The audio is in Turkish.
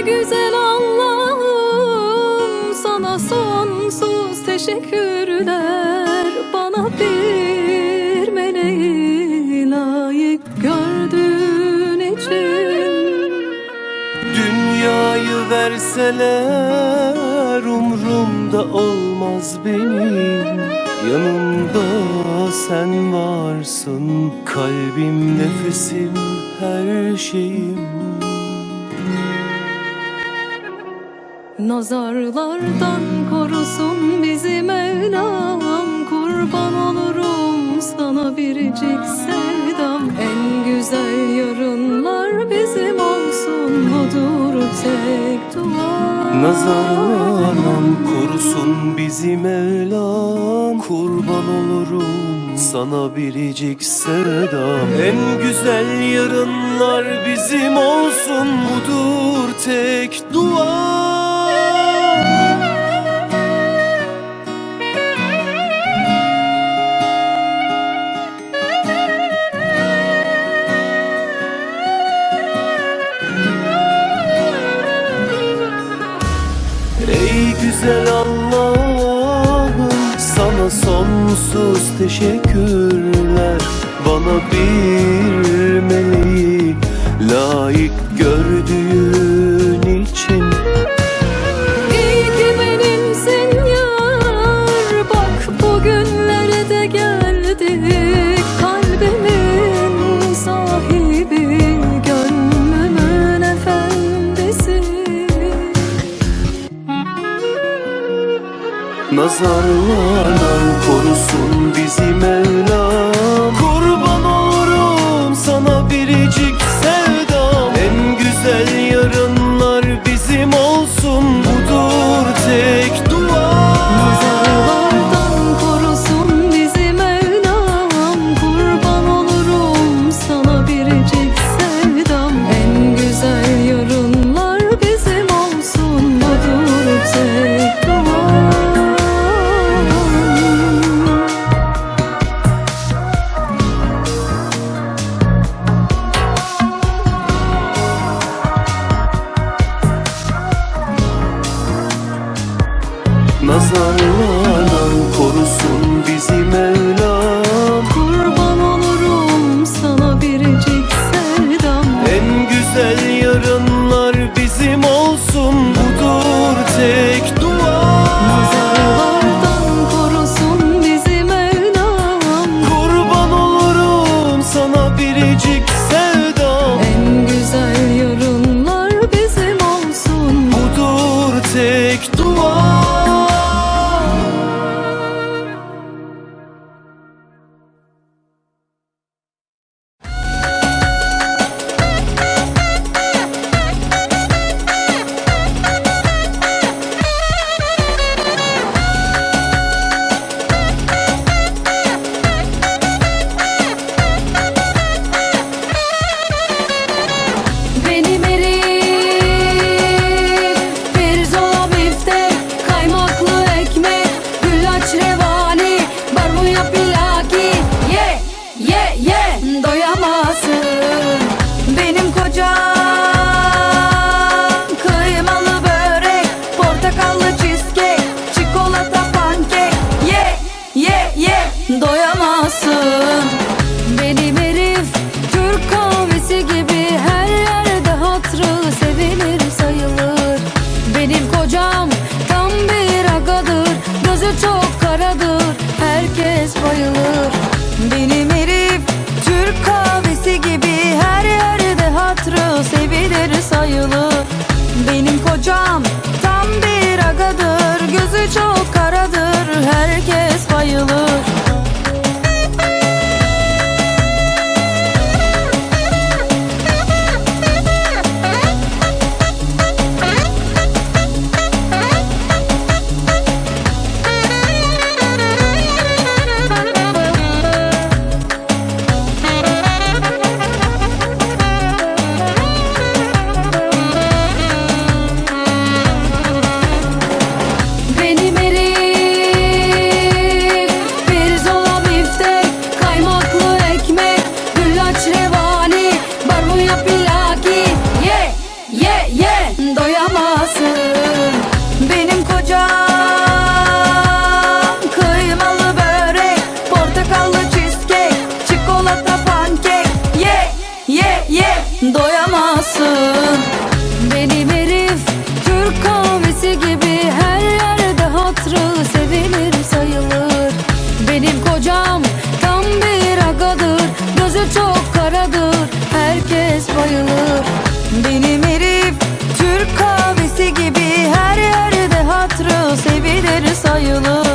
güzel Allah'ım. Sana sonsuz teşekkürler. Bana bir meleği layık gördüğün için. Dünyayı verseler umrumda olmaz benim. Yanımda sen varsın kalbim nefesim her şeyim. Nazarlardan korusun bizi Mevlam. Kurban olurum sana biricik sevdam. En güzel yarınlar bizim olsun. Budur tek dua Nazarlardan korusun bizi Mevlam. Kurban olurum sana biricik sevdam. En güzel yarınlar bizim olsun. Budur tek dua güzel Allah'ım sana sonsuz teşekkürler. Bana bir meleği layık Nazarlardan korusun bizi Mevlam. Kurban olurum sana biricik sevdam. En güzel Nazarlardan korusun bizi Mevlam kocam tam bir agadır. Gözü çok karadır. Herkes bayılır. Benim herif Türk kahvesi gibi her yerde hatrı sevilir sayılır.